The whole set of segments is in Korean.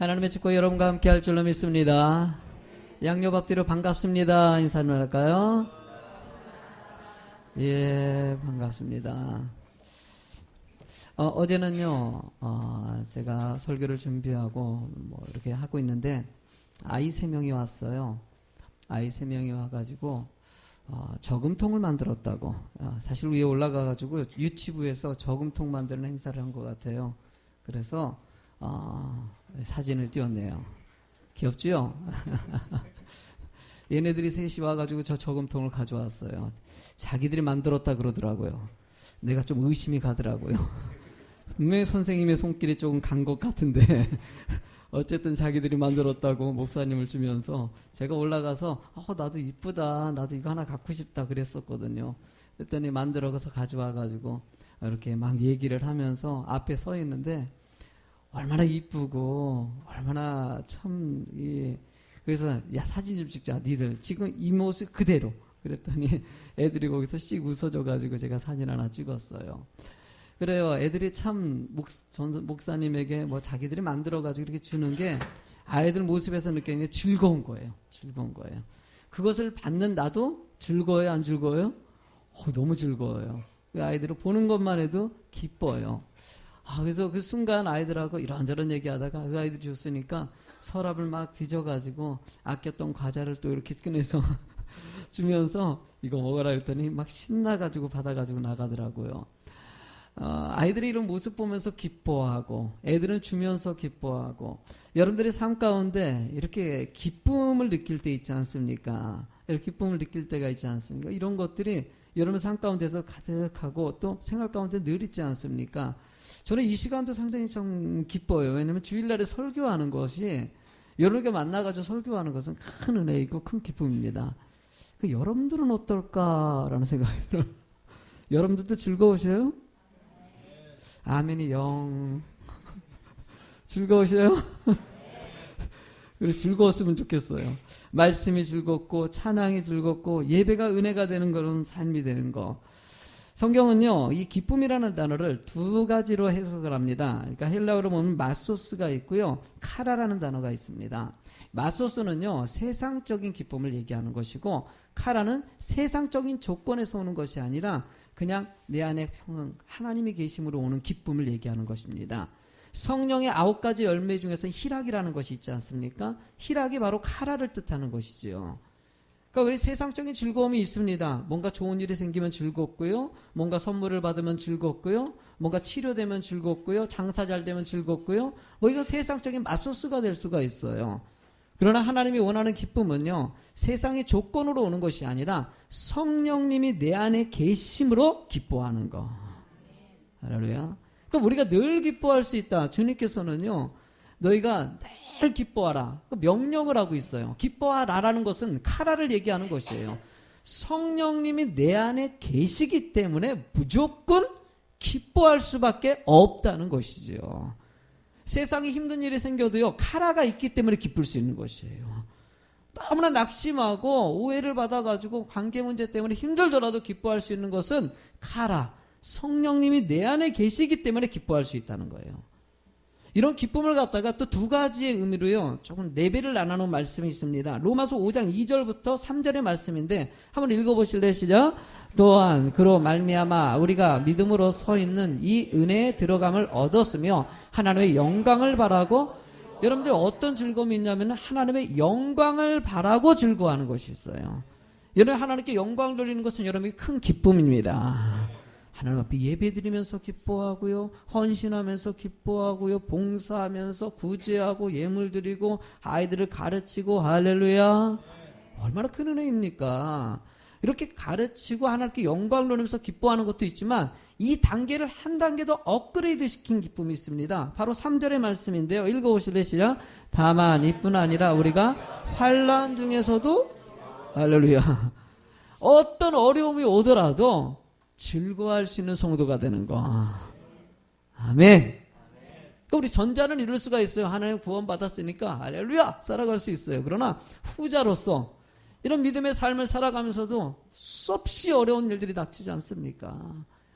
하나님의 축복 여러분과 함께 할 줄로 믿습니다. 양녀밥뒤로 반갑습니다. 인사 나눌까요? 예, 반갑습니다. 어, 제는요 어, 제가 설교를 준비하고 뭐 이렇게 하고 있는데, 아이 세 명이 왔어요. 아이 세 명이 와가지고, 어, 저금통을 만들었다고. 어, 사실 위에 올라가가지고 유치부에서 저금통 만드는 행사를 한 것 같아요. 그래서, 어, 사진을 띄웠네요. 귀엽죠? 얘네들이 셋이 와가지고 저 저금통을 가져왔어요. 자기들이 만들었다 그러더라고요. 내가 좀 의심이 가더라고요. 분명히 선생님의 손길이 조금 간 것 같은데, 어쨌든 자기들이 만들었다고 목사님을 주면서 제가 올라가서 어, 나도 이쁘다 나도 이거 하나 갖고 싶다 그랬었거든요 그랬더니 만들어서 가져와가지고 이렇게 막 얘기를 하면서 앞에 서 있는데 얼마나 이쁘고 얼마나 참 이, 그래서 야 사진 좀 찍자 니들 지금 이 모습 그대로 그랬더니 애들이 거기서 씩 웃어줘가지고 제가 사진 하나 찍었어요. 그래요. 애들이 참 목, 전, 목사님에게 뭐 자기들이 만들어가지고 이렇게 주는 게 아이들 모습에서 느끼는 게 즐거운 거예요. 즐거운 거예요. 그것을 받는 나도 즐거워요? 안 즐거워요? 어, 너무 즐거워요. 그 아이들을 보는 것만 해도 기뻐요. 아, 그래서 그 순간 아이들하고 이런저런 얘기하다가 그 아이들이 줬으니까 서랍을 막 뒤져가지고 아꼈던 과자를 또 이렇게 꺼내서 주면서 이거 먹어라 했더니 막 신나가지고 받아가지고 나가더라고요. 어, 아이들이 이런 모습 보면서 기뻐하고 애들은 주면서 기뻐하고 여러분들의 삶 가운데 이렇게 기쁨을 느낄 때 있지 않습니까? 이렇게 기쁨을 느낄 때가 있지 않습니까? 이런 것들이 여러분 삶 가운데서 가득하고 또 생각 가운데 늘 있지 않습니까? 저는 이 시간도 상당히 좀 기뻐요. 왜냐하면 주일날에 설교하는 것이 여러분께 만나가지고 설교하는 것은 큰 은혜이고 큰 기쁨입니다. 그 여러분들은 어떨까라는 생각이 들어요. 여러분들도 즐거우셔요? 아멘이 영. 즐거우셔요? 그래 즐거웠으면 좋겠어요. 말씀이 즐겁고 찬양이 즐겁고 예배가 은혜가 되는 그런 삶이 되는 거. 성경은요, 이 기쁨이라는 단어를 두 가지로 해석을 합니다. 그러니까 헬라어로 보면 마소스가 있고요, 카라라는 단어가 있습니다. 마소스는요, 세상적인 기쁨을 얘기하는 것이고, 카라는 세상적인 조건에서 오는 것이 아니라 그냥 내 안에 평 하나님이 계심으로 오는 기쁨을 얘기하는 것입니다. 성령의 아홉 가지 열매 중에서 희락이라는 것이 있지 않습니까? 희락이 바로 카라를 뜻하는 것이지요. 그러니까 우리 세상적인 즐거움이 있습니다. 뭔가 좋은 일이 생기면 즐겁고요. 뭔가 선물을 받으면 즐겁고요. 뭔가 치료되면 즐겁고요. 장사 잘 되면 즐겁고요. 뭐 이거 세상적인 맛소스가 될 수가 있어요. 그러나 하나님이 원하는 기쁨은요, 세상의 조건으로 오는 것이 아니라 성령님이 내 안에 계심으로 기뻐하는 거. 할렐루야. 그럼 우리가 늘 기뻐할 수 있다. 주님께서는요, 너희가 늘 기뻐하라. 그 명령을 하고 있어요. 기뻐하라라는 것은 카라를 얘기하는 것이에요. 성령님이 내 안에 계시기 때문에 무조건 기뻐할 수밖에 없다는 것이죠. 세상에 힘든 일이 생겨도요, 카라가 있기 때문에 기쁠 수 있는 것이에요. 너무나 낙심하고 오해를 받아가지고 관계 문제 때문에 힘들더라도 기뻐할 수 있는 것은 카라, 성령님이 내 안에 계시기 때문에 기뻐할 수 있다는 거예요. 이런 기쁨을 갖다가 또 두 가지의 의미로요, 조금 레벨을 나눠놓은 말씀이 있습니다. 로마서 5장 2절부터 3절의 말씀인데, 한번 읽어보실래요, 시작? 또한 그로 말미암아 우리가 믿음으로 서 있는 이 은혜에 들어감을 얻었으며 하나님의 영광을 바라고 여러분들 어떤 즐거움이 있냐면 하나님의 영광을 바라고 즐거워하는 것이 있어요. 여러분 하나님께 영광 돌리는 것은 여러분에게 큰 기쁨입니다. 하나님 앞에 예배 드리면서 기뻐하고요. 헌신하면서 기뻐하고요. 봉사하면서 구제하고 예물 드리고 아이들을 가르치고 할렐루야. 얼마나 큰 은혜입니까? 이렇게 가르치고 하나님께 영광 돌리면서 기뻐하는 것도 있지만 이 단계를 한 단계 더 업그레이드 시킨 기쁨이 있습니다. 바로 3절의 말씀인데요. 읽어보실래요? 시작. 다만 이뿐 아니라 우리가 환란 중에서도 할렐루야. 어떤 어려움이 오더라도 즐거워할 수 있는 성도가 되는 거. 아멘. 그러니까 우리 전자는 이룰 수가 있어요. 하나님 구원받았으니까 할렐루야 살아갈 수 있어요. 그러나 후자로서 이런 믿음의 삶을 살아가면서도 수없이 어려운 일들이 닥치지 않습니까?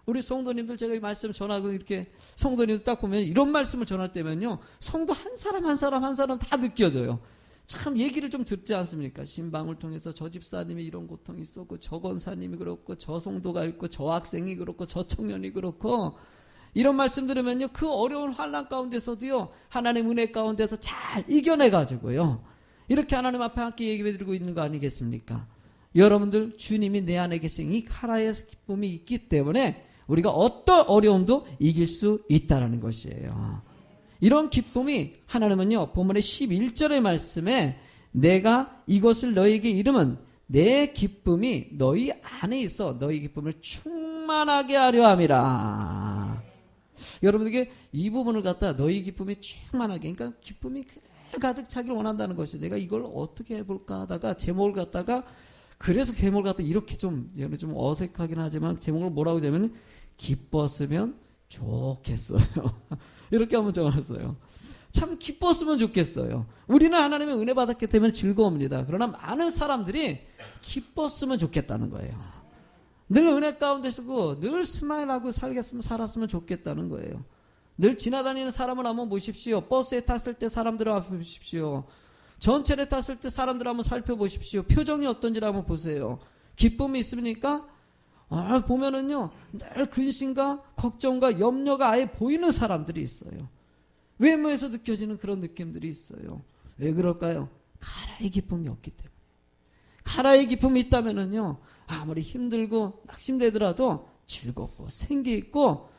우리 성도님들 제가 이 말씀 전하고 이렇게 성도님들 딱 보면 이런 말씀을 전할 때면요. 성도 한 사람 한 사람 한 사람 다 느껴져요. 참 얘기를 좀 듣지 않습니까? 신방을 통해서 저 집사님이 이런 고통이 있었고 저 권사님이 그렇고 저 성도가 있고 저 학생이 그렇고 저 청년이 그렇고 이런 말씀 들으면요. 그 어려운 환란 가운데서도요. 하나님 은혜 가운데서 잘 이겨내 가지고요. 이렇게 하나님 앞에 함께 얘기해 드리고 있는 거 아니겠습니까? 여러분들 주님이 내 안에 계신 이 카라의 기쁨이 있기 때문에 우리가 어떤 어려움도 이길 수 있다라는 것이에요. 이런 기쁨이 하나님은요. 본문의 11절의 말씀에 내가 이것을 너에게 이름은 내 기쁨이 너희 안에 있어 너희 기쁨을 충만하게 하려 함이라. 여러분에게 이 부분을 갖다 너희 기쁨이 충만하게 그러니까 기쁨이 가득 차기를 원한다는 것이 내가 이걸 어떻게 해볼까 하다가 제목을 갖다가 그래서 제목을 갖다 이렇게 좀 좀 어색하긴 하지만 제목을 뭐라고 하냐면 기뻤으면 좋겠어요. 이렇게 한번 적어놨어요. 참 기뻤으면 좋겠어요. 우리는 하나님의 은혜 받았기 때문에 즐거웁니다. 그러나 많은 사람들이 기뻤으면 좋겠다는 거예요. 늘 은혜 가운데 서고 늘 스마일하고 살겠으면 살았으면 좋겠다는 거예요. 늘 지나다니는 사람을 한번 보십시오. 버스에 탔을 때 사람들을 한번 보십시오. 전철에 탔을 때 사람들을 한번 살펴보십시오. 표정이 어떤지를 한번 보세요. 기쁨이 있습니까? 아, 보면은요, 늘 근심과 걱정과 염려가 아예 보이는 사람들이 있어요. 외모에서 느껴지는 그런 느낌들이 있어요. 왜 그럴까요? 가라의 기쁨이 없기 때문에. 가라의 기쁨이 있다면은요, 아무리 힘들고 낙심되더라도 즐겁고 생기 있고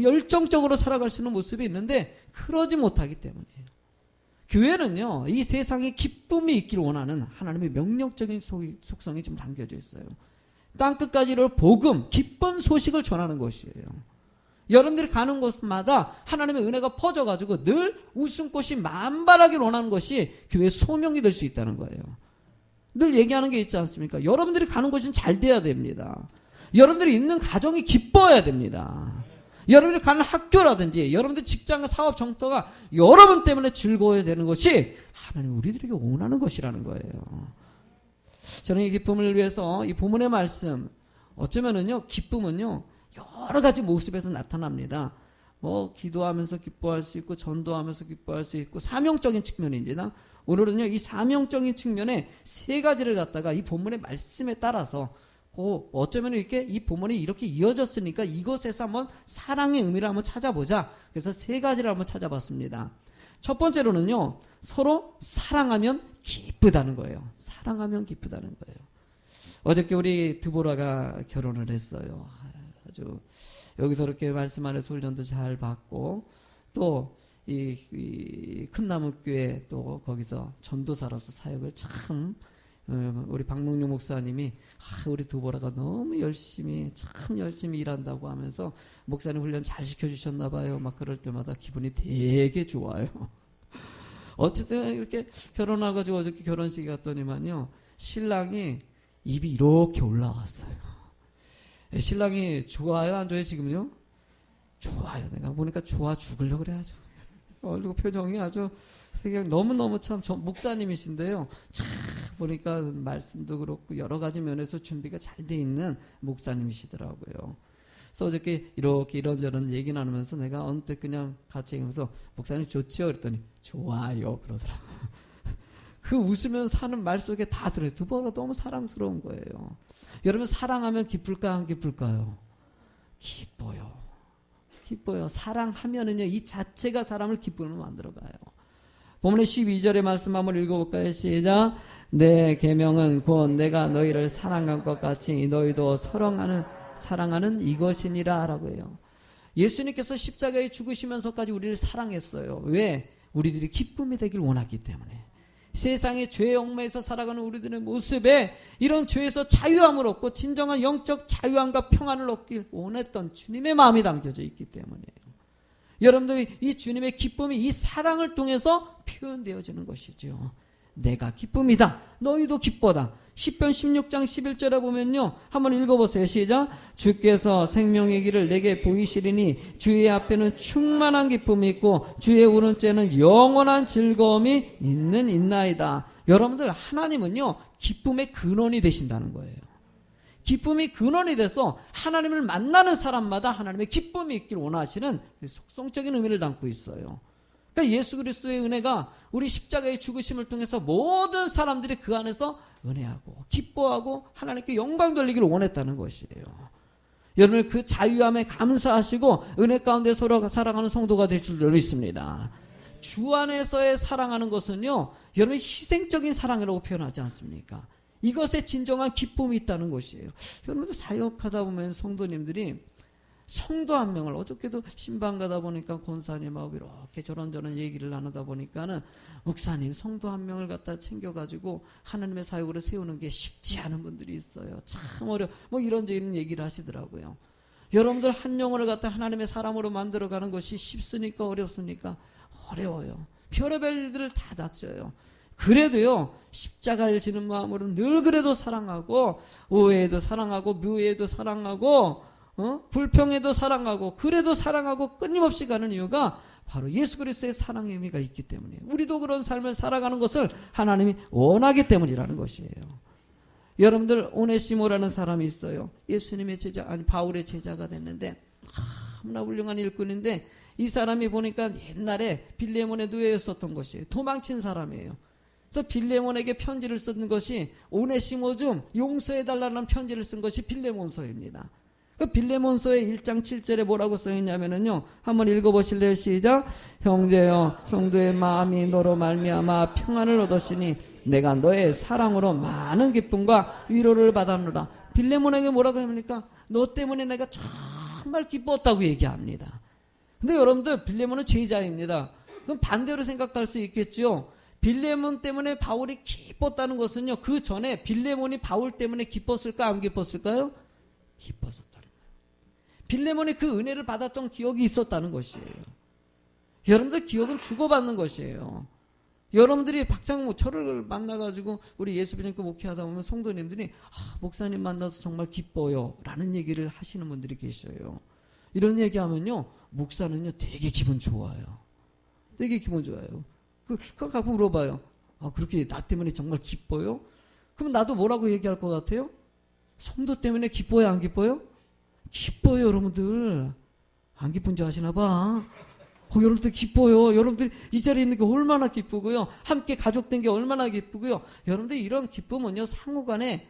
열정적으로 살아갈 수 있는 모습이 있는데 그러지 못하기 때문이에요. 교회는요, 이 세상에 기쁨이 있기를 원하는 하나님의 명령적인 속성이 좀 담겨져 있어요. 땅 끝까지를 복음, 기쁜 소식을 전하는 것이에요. 여러분들이 가는 곳마다 하나님의 은혜가 퍼져가지고 늘 웃음꽃이 만발하길 원하는 것이 교회 소명이 될 수 있다는 거예요. 늘 얘기하는 게 있지 않습니까? 여러분들이 가는 곳은 잘 돼야 됩니다. 여러분들이 있는 가정이 기뻐야 됩니다. 여러분들이 가는 학교라든지 여러분들 직장과 사업 정터가 여러분 때문에 즐거워야 되는 것이 하나님 우리들에게 원하는 것이라는 거예요. 저는 이 기쁨을 위해서 이 본문의 말씀 어쩌면은요 기쁨은요 여러 가지 모습에서 나타납니다. 뭐 기도하면서 기뻐할 수 있고 전도하면서 기뻐할 수 있고 사명적인 측면입니다. 오늘은요 이 사명적인 측면에 세 가지를 갖다가 이 본문의 말씀에 따라서 고 어쩌면 이렇게 이 본문이 이렇게 이어졌으니까 이것에서 한번 사랑의 의미를 한번 찾아보자. 그래서 세 가지를 한번 찾아봤습니다. 첫 번째로는요 서로 사랑하면 기쁘다는 거예요. 사랑하면 기쁘다는 거예요. 어저께 우리 드보라가 결혼을 했어요. 아주 여기서 이렇게 말씀 안에서 훈련도 잘 받고 또 이 큰 나무교회 또 거기서 전도사로서 사역을 참 어, 우리 박몽룡 목사님이 아, 우리 두보라가 너무 열심히 참 열심히 일한다고 하면서 목사님 훈련 잘 시켜주셨나 봐요. 막 그럴 때마다 기분이 되게 좋아요. 어쨌든 이렇게 결혼해가지고 어저께 결혼식에 갔더니만요. 신랑이 입이 이렇게 올라왔어요. 신랑이 좋아요? 안 좋아요? 지금요? 좋아요. 내가 보니까 좋아 죽으려고 그래 아주. 얼굴 표정이 아주 되게 너무너무 참 목사님이신데요. 참 보니까 말씀도 그렇고 여러 가지 면에서 준비가 잘 돼 있는 목사님이시더라고요. 그래서 어저께 이렇게 이런저런 얘기 나누면서 내가 언뜻 그냥 같이 얘기하면서 목사님 좋지요? 그랬더니 좋아요. 그러더라고요. 그 웃으면서 하는 말 속에 다 들어요. 두 번가 너무 사랑스러운 거예요. 여러분 사랑하면 기쁠까 안 기쁠까요? 기뻐요. 기뻐요. 사랑하면은요 이 자체가 사람을 기쁨으로 만들어가요. 본문의 12절의 말씀 한번 읽어볼까요? 시작. 내 계명은 곧 내가 너희를 사랑한 것 같이 너희도 사랑하는 사랑하는 이것이니라라고 해요. 예수님께서 십자가에 죽으시면서까지 우리를 사랑했어요. 왜? 우리들이 기쁨이 되길 원하기 때문에. 세상의 죄의 얽매에서 살아가는 우리들의 모습에 이런 죄에서 자유함을 얻고 진정한 영적 자유함과 평안을 얻길 원했던 주님의 마음이 담겨져 있기 때문이에요. 여러분들이 이 주님의 기쁨이 이 사랑을 통해서 표현되어지는 것이죠. 내가 기쁨이다. 너희도 기뻐다. 10편 16장 11절에 보면요. 한번 읽어보세요. 시작. 주께서 생명의 길을 내게 보이시리니 주의 앞에는 충만한 기쁨이 있고 주의 오른쪽에는 영원한 즐거움이 있는 있나이다. 여러분들 하나님은요. 기쁨의 근원이 되신다는 거예요. 기쁨이 근원이 돼서 하나님을 만나는 사람마다 하나님의 기쁨이 있길 원하시는 속성적인 의미를 담고 있어요. 그러니까 예수 그리스도의 은혜가 우리 십자가의 죽으심을 통해서 모든 사람들이 그 안에서 은혜하고 기뻐하고 하나님께 영광 돌리기를 원했다는 것이에요. 여러분 그 자유함에 감사하시고 은혜 가운데 서로 사랑하는 성도가 될줄 믿습니다. 주 안에서의 사랑하는 것은요, 여러분 희생적인 사랑이라고 표현하지 않습니까? 이것에 진정한 기쁨이 있다는 것이에요. 여러분들 사역하다 보면 성도님들이 성도 한 명을 어저께도 신방 가다 보니까 권사님하고 이렇게 저런저런 얘기를 나누다 보니까는 목사님 성도 한 명을 갖다 챙겨가지고 하나님의 사역으로 세우는 게 쉽지 않은 분들이 있어요. 참 어려. 뭐 이런 이런 얘기를 하시더라고요. 여러분들 한 영혼을 갖다 하나님의 사람으로 만들어가는 것이 쉽습니까 어렵습니까? 어려워요. 별의별 일들을 다 닥쳐요. 그래도요, 십자가를 지는 마음으로 늘 그래도 사랑하고, 오해에도 사랑하고, 묘해에도 사랑하고, 어? 불평에도 사랑하고, 그래도 사랑하고 끊임없이 가는 이유가 바로 예수 그리스도의 사랑의 의미가 있기 때문이에요. 우리도 그런 삶을 살아가는 것을 하나님이 원하기 때문이라는 것이에요. 여러분들 오네시모라는 사람이 있어요. 예수님의 제자 아니 바울의 제자가 됐는데 너무나 훌륭한 일꾼인데 이 사람이 보니까 옛날에 빌레몬의 노예였었던 것이에요. 도망친 사람이에요. 그래서 빌레몬에게 편지를 쓴 것이 오네시모 좀 용서해달라는 편지를 쓴 것이 빌레몬서입니다. 그 빌레몬서의 1장 7절에 뭐라고 써있냐면은요. 한번 읽어보실래요? 시작. 형제여 성도의 마음이 너로 말미암아 평안을 얻었으니 내가 너의 사랑으로 많은 기쁨과 위로를 받았노라. 빌레몬에게 뭐라고 합니까? 너 때문에 내가 정말 기뻤다고 얘기합니다. 근데 여러분들 빌레몬은 제자입니다. 그럼 반대로 생각할 수 있겠죠. 빌레몬 때문에 바울이 기뻤다는 것은요. 그 전에 빌레몬이 바울 때문에 기뻤을까 안 기뻤을까요? 기뻤었다는 거예요. 빌레몬이 그 은혜를 받았던 기억이 있었다는 것이에요. 여러분들 기억은 주고받는 것이에요. 여러분들이 박장모 저를 만나가지고 우리 예수비전교 목회하다 보면 성도님들이 아, 목사님 만나서 정말 기뻐요 라는 얘기를 하시는 분들이 계셔요. 이런 얘기하면요 목사는요 되게 기분 좋아요. 되게 기분 좋아요. 그, 그거 갖고 물어봐요. 아, 그렇게 나 때문에 정말 기뻐요? 그럼 나도 뭐라고 얘기할 것 같아요? 성도 때문에 기뻐요, 안 기뻐요? 기뻐요, 여러분들. 안 기쁜지 아시나 봐. 어, 여러분들 기뻐요. 여러분들 이 자리에 있는 게 얼마나 기쁘고요. 함께 가족된 게 얼마나 기쁘고요. 여러분들 이런 기쁨은요, 상호 간에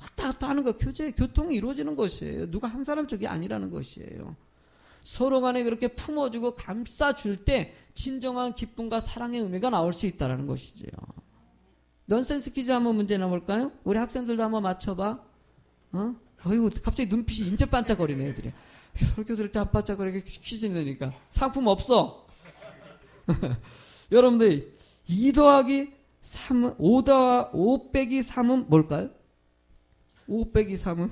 왔다 갔다 하는 거, 교제, 교통이 이루어지는 것이에요. 누가 한 사람 쪽이 아니라는 것이에요. 서로 간에 그렇게 품어주고 감싸줄 때 진정한 기쁨과 사랑의 의미가 나올 수 있다는 것이지요. 넌센스 퀴즈 한번 문제 내볼까요? 우리 학생들도 한번 맞춰봐. 어? 어이구, 갑자기 눈빛이 인제 반짝거리네, 애들이. 설교 들을 때 안 반짝거리게 퀴즈 내니까. 상품 없어. 여러분들, 2 더하기 3은, 5 더, 5 빼기 3은 뭘까요? 5 빼기 3은?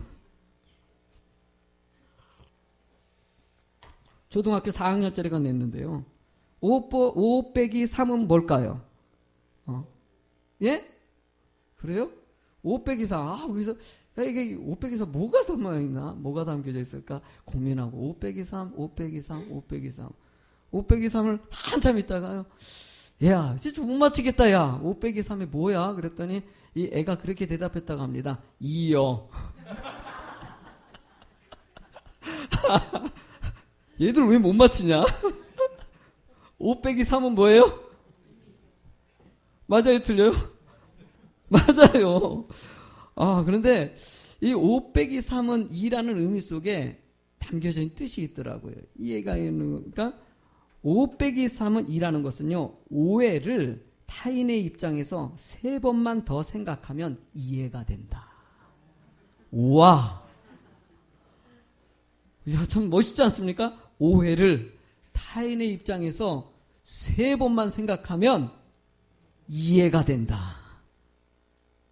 초등학교 4학년짜리가 냈는데요. 5, 5 빼기 3은 뭘까요? 어? 예? 그래요? 5 빼기 3. 아, 거기서, 이게 5 빼기 3 뭐가 담아 있나? 뭐가 담겨져 있을까? 고민하고 5 빼기 3, 5 빼기 3, 5 빼기 3. 5 빼기 3을 한참 있다가요. 야, 진짜 못 맞히겠다, 야. 5 빼기 3이 뭐야? 그랬더니 이 애가 그렇게 대답했다고 합니다. 2요. 얘들 왜 못 맞히냐? 5 빼기 3은 뭐예요? 맞아요, 틀려요? 맞아요. 아, 그런데 이 5 빼기 3은 2라는 의미 속에 담겨져 있는 뜻이 있더라고요. 이해가 있는, 그러니까 5 빼기 3은 2라는 것은요, 오해를 타인의 입장에서 세 번만 더 생각하면 이해가 된다. 와! 야, 참 멋있지 않습니까? 오해를 타인의 입장에서 세 번만 생각하면 이해가 된다.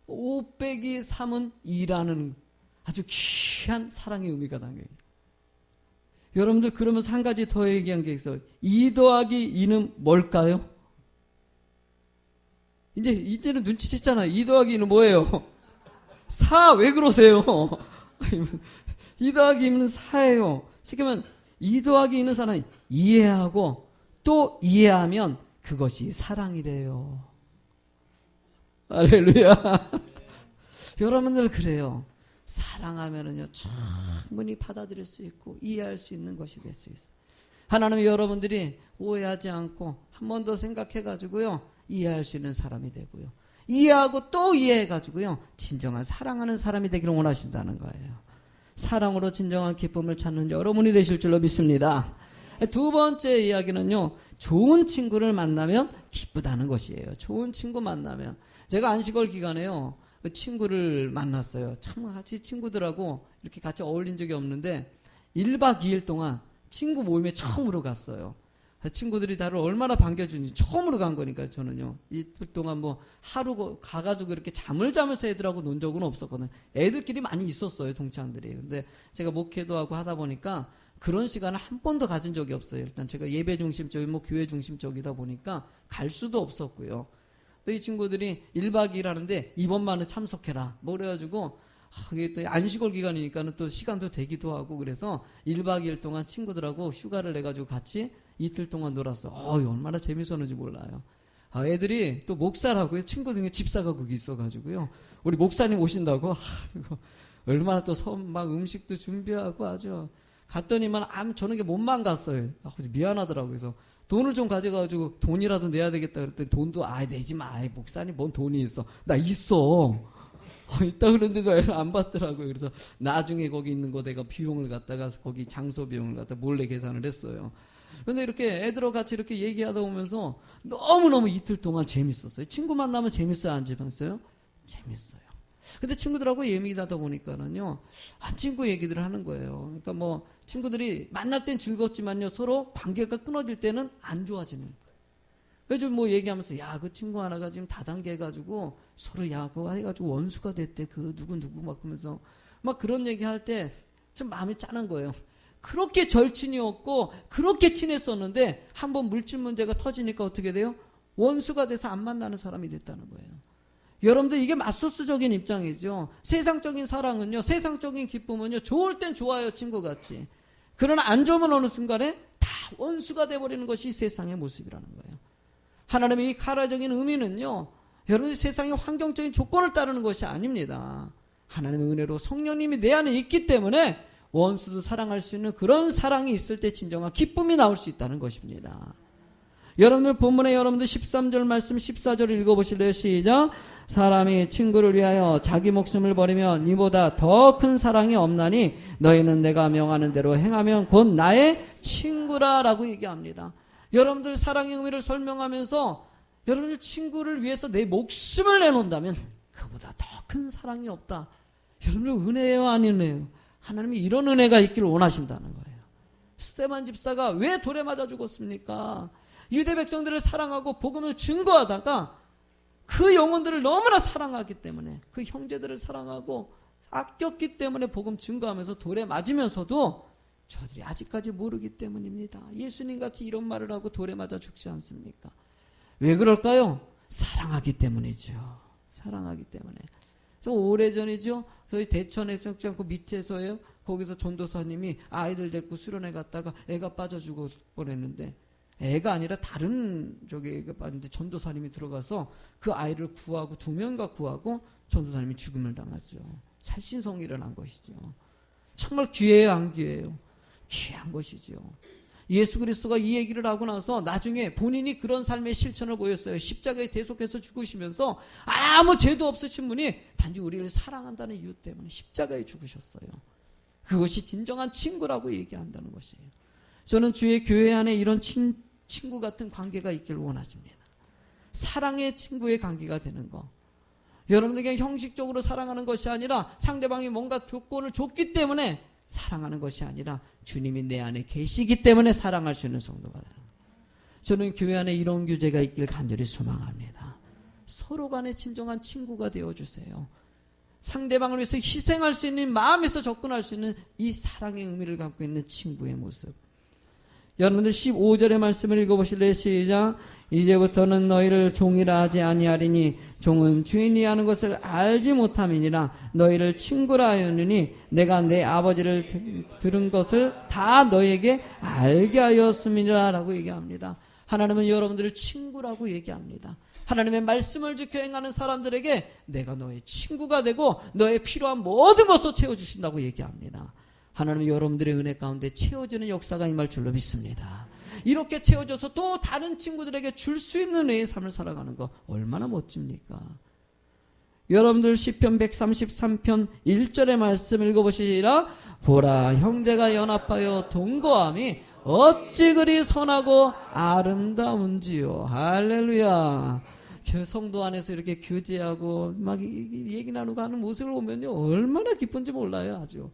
5 빼기 3은 2라는 아주 귀한 사랑의 의미가 담겨요. 여러분들 그러면서 한 가지 더 얘기한 게 있어요. 2 더하기 2는 뭘까요? 이제 이제는 눈치챘잖아요. 2 더하기 2는 뭐예요? 4. 왜 그러세요? 2 더하기 2는 4예요. 쉽게 말하면 2 더하기 있는 사람이 이해하고 또 이해하면 그것이 사랑이래요. 할렐루야. 여러분들 그래요. 사랑하면은요 충분히 받아들일 수 있고 이해할 수 있는 것이 될 수 있어요. 하나님은 여러분들이 오해하지 않고 한 번 더 생각해 가지고요 이해할 수 있는 사람이 되고요 이해하고 또 이해해 가지고요 진정한 사랑하는 사람이 되기를 원하신다는 거예요. 사랑으로 진정한 기쁨을 찾는 여러분이 되실 줄로 믿습니다. 두 번째 이야기는요 좋은 친구를 만나면 기쁘다는 것이에요. 좋은 친구 만나면 제가 안식월 기간에요. 그 친구를 만났어요. 참 같이 친구들하고 이렇게 같이 어울린 적이 없는데 1박 2일 동안 친구 모임에 처음으로 갔어요. 친구들이 나를 얼마나 반겨주는지 처음으로 간 거니까 저는요. 이틀 동안 뭐 하루 가가지고 이렇게 잠을 자면서 애들하고 논 적은 없었거든요. 애들끼리 많이 있었어요, 동창들이. 근데 제가 목회도 하고 하다 보니까 그런 시간을 한 번도 가진 적이 없어요. 일단 제가 예배 중심적인 뭐 교회 중심적이다 보니까 갈 수도 없었고요. 또 이 친구들이 1박 2일 하는데 이번만은 참석해라. 뭐 그래가지고 아, 이게 또 안식월 기간이니까는 또 시간도 되기도 하고 그래서 1박 2일 동안 친구들하고 휴가를 내가지고 같이 이틀 동안 놀았어. 어, 얼마나 재밌었는지 몰라요. 아, 애들이 또 목사라고요. 친구 중에 집사가 거기 있어가지고요. 우리 목사님 오신다고, 아, 이거 얼마나 또막 음식도 준비하고 아주 갔더니만 암 저는 게 몸만 갔어요. 아, 미안하더라고요. 그래서 돈을 좀 가져가지고 돈이라도 내야 되겠다 그랬더니 돈도 아 내지 마. 아이, 목사님 뭔 돈이 있어. 나 있어. 어, 있다 그랬는데도 안 받더라고요. 그래서 나중에 거기 있는 거 내가 비용을 갖다가 거기 장소 비용을 갖다 몰래 계산을 했어요. 그런데 이렇게 애들하고 같이 이렇게 얘기하다 보면서 너무너무 이틀 동안 재밌었어요. 친구 만나면 재밌어요? 안 재밌어요? 재밌어요. 근데 친구들하고 얘기하다 보니까는요, 한 친구 얘기들을 하는 거예요. 그러니까 뭐, 친구들이 만날 땐 즐겁지만요, 서로 관계가 끊어질 때는 안 좋아지는 거예요. 그래서 뭐 얘기하면서, 야, 그 친구 하나가 지금 다단계 해가지고, 서로 야, 그거 해가지고 원수가 됐대. 그 누구누구 막 하면서, 막 그런 얘기 할 때, 좀 마음이 짠한 거예요. 그렇게 절친이었고, 그렇게 친했었는데, 한번 물질 문제가 터지니까 어떻게 돼요? 원수가 돼서 안 만나는 사람이 됐다는 거예요. 여러분들 이게 맞소스적인 입장이죠. 세상적인 사랑은요, 세상적인 기쁨은요, 좋을 땐 좋아요, 친구같이. 그러나 안 좋으면 어느 순간에 다 원수가 돼버리는 것이 세상의 모습이라는 거예요. 하나님의 이 카라적인 의미는요, 여러분 세상의 환경적인 조건을 따르는 것이 아닙니다. 하나님의 은혜로 성령님이 내 안에 있기 때문에 원수도 사랑할 수 있는 그런 사랑이 있을 때 진정한 기쁨이 나올 수 있다는 것입니다. 여러분들 본문에 여러분들 13절 말씀 14절 읽어보실래요? 시작. 사람이 친구를 위하여 자기 목숨을 버리면 이보다 더 큰 사랑이 없나니 너희는 내가 명하는 대로 행하면 곧 나의 친구라라고 얘기합니다. 여러분들 사랑의 의미를 설명하면서 여러분들 친구를 위해서 내 목숨을 내놓는다면 그보다 더 큰 사랑이 없다. 여러분들 은혜예요, 아니네요. 하나님이 이런 은혜가 있기를 원하신다는 거예요. 스테반 집사가 왜 돌에 맞아 죽었습니까? 유대 백성들을 사랑하고 복음을 증거하다가 그 영혼들을 너무나 사랑하기 때문에 그 형제들을 사랑하고 아꼈기 때문에 복음 증거하면서 돌에 맞으면서도 저들이 아직까지 모르기 때문입니다. 예수님 같이 이런 말을 하고 돌에 맞아 죽지 않습니까? 왜 그럴까요? 사랑하기 때문이죠. 사랑하기 때문에. 저 오래전이죠. 저희 대천에 적지 않고 밑에서요. 거기서 전도사님이 아이들 데리고 수련회 갔다가 애가 빠져 죽어 뻔했는데 애가 아니라 다른 저기 빠졌는데 전도사님이 들어가서 그 아이를 구하고 두 명과 구하고 전도사님이 죽음을 당하죠. 살신성이 일어난 것이죠. 정말 귀해요, 안 귀해요? 귀한 것이죠. 예수 그리스도가 이 얘기를 하고 나서 나중에 본인이 그런 삶의 실천을 보였어요. 십자가에 대속해서 죽으시면서 아무 죄도 없으신 분이 단지 우리를 사랑한다는 이유 때문에 십자가에 죽으셨어요. 그것이 진정한 친구라고 얘기한다는 것이에요. 저는 주의 교회 안에 이런 친, 친구 같은 관계가 있길 원하십니다. 사랑의 친구의 관계가 되는 거. 여러분들에게 형식적으로 사랑하는 것이 아니라 상대방이 뭔가 조건을 줬기 때문에 사랑하는 것이 아니라 주님이 내 안에 계시기 때문에 사랑할 수 있는 성도가 되는 거예요. 저는 교회 안에 이런 교제가 있길 간절히 소망합니다. 서로 간에 진정한 친구가 되어주세요. 상대방을 위해서 희생할 수 있는 마음에서 접근할 수 있는 이 사랑의 의미를 갖고 있는 친구의 모습. 여러분들 15절의 말씀을 읽어보실래요? 시작. 이제부터는 너희를 종이라 하지 아니하리니 종은 주인이 하는 것을 알지 못함이니라 너희를 친구라 하였느니 내가 내 아버지를 들은 것을 다 너희에게 알게 하였음이라 라고 얘기합니다. 하나님은 여러분들을 친구라고 얘기합니다. 하나님의 말씀을 지켜 행하는 사람들에게 내가 너의 친구가 되고 너의 필요한 모든 것을 채워주신다고 얘기합니다. 하나님은 여러분들의 은혜 가운데 채워지는 역사가 임할 줄로 믿습니다. 이렇게 채워져서 또 다른 친구들에게 줄 수 있는 은혜의 삶을 살아가는 거 얼마나 멋집니까? 여러분들 시편 133편 1절의 말씀 읽어보시리라. 보라 형제가 연합하여 동거함이 어찌 그리 선하고 아름다운지요. 할렐루야. 그 성도 안에서 이렇게 교제하고 막 얘기 나누고 하는 모습을 보면요. 얼마나 기쁜지 몰라요 아주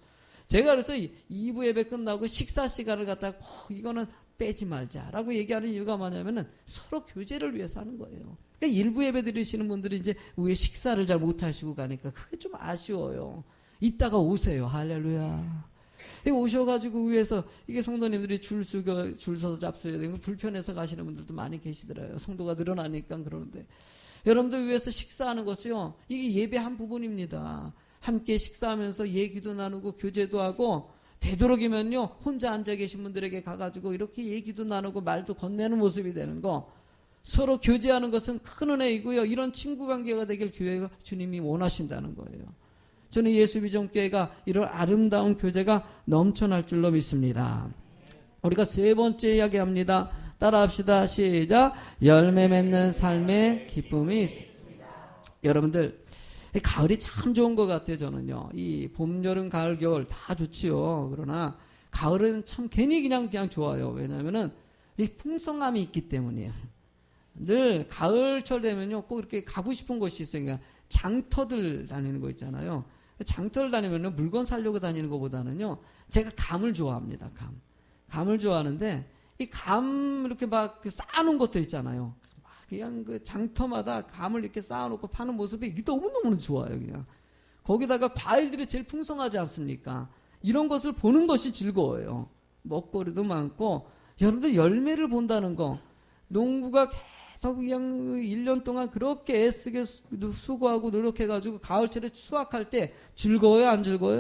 제가 그래서 2부 예배 끝나고 식사 시간을 갖다가 꼭 이거는 빼지 말자라고 얘기하는 이유가 뭐냐면은 서로 교제를 위해서 하는 거예요. 그러니까 일부 예배 드리시는 분들이 이제 위에 식사를 잘 못 하시고 가니까 그게 좀 아쉬워요. 이따가 오세요. 할렐루야. 이 오셔가지고 위에서 이게 성도님들이 줄 서고 줄 서서 잡숴야 되는 거 불편해서 가시는 분들도 많이 계시더라고요. 성도가 늘어나니까 그러는데 여러분들 위해서 식사하는 것이요 이게 예배 한 부분입니다. 함께 식사하면서 얘기도 나누고 교제도 하고 되도록이면요 혼자 앉아 계신 분들에게 가가지고 이렇게 얘기도 나누고 말도 건네는 모습이 되는 거 서로 교제하는 것은 큰 은혜이고요 이런 친구 관계가 되길 교회가 주님이 원하신다는 거예요. 저는 예수 비전교회가 이런 아름다운 교제가 넘쳐날 줄로 믿습니다. 우리가 세 번째 이야기합니다. 따라합시다. 시작. 열매 맺는 삶의 기쁨이 있습니다. 여러분들 이 가을이 참 좋은 것 같아요. 저는요. 이 봄, 여름, 가을, 겨울 다 좋지요. 그러나 가을은 참 괜히 그냥 그냥 좋아요. 왜냐하면은 이 풍성함이 있기 때문이에요. 늘 가을철 되면요, 꼭 이렇게 가고 싶은 곳이 있어요. 그러니까 장터들 다니는 거 있잖아요. 장터를 다니면요, 물건 사려고 다니는 것보다는요, 제가 감을 좋아합니다. 감. 감을 좋아하는데 이 감 이렇게 막그 쌓아놓은 것들 있잖아요. 막 그냥 그 장터마다 감을 이렇게 쌓아놓고 파는 모습이 너무너무 좋아요. 그냥 거기다가 과일들이 제일 풍성하지 않습니까? 이런 것을 보는 것이 즐거워요. 먹거리도 많고 여러분들 열매를 본다는 거 농부가 계속 그냥 1년 동안 그렇게 애쓰게 수- 수고하고 노력해가지고 가을철에 수확할 때 즐거워요 안 즐거워요?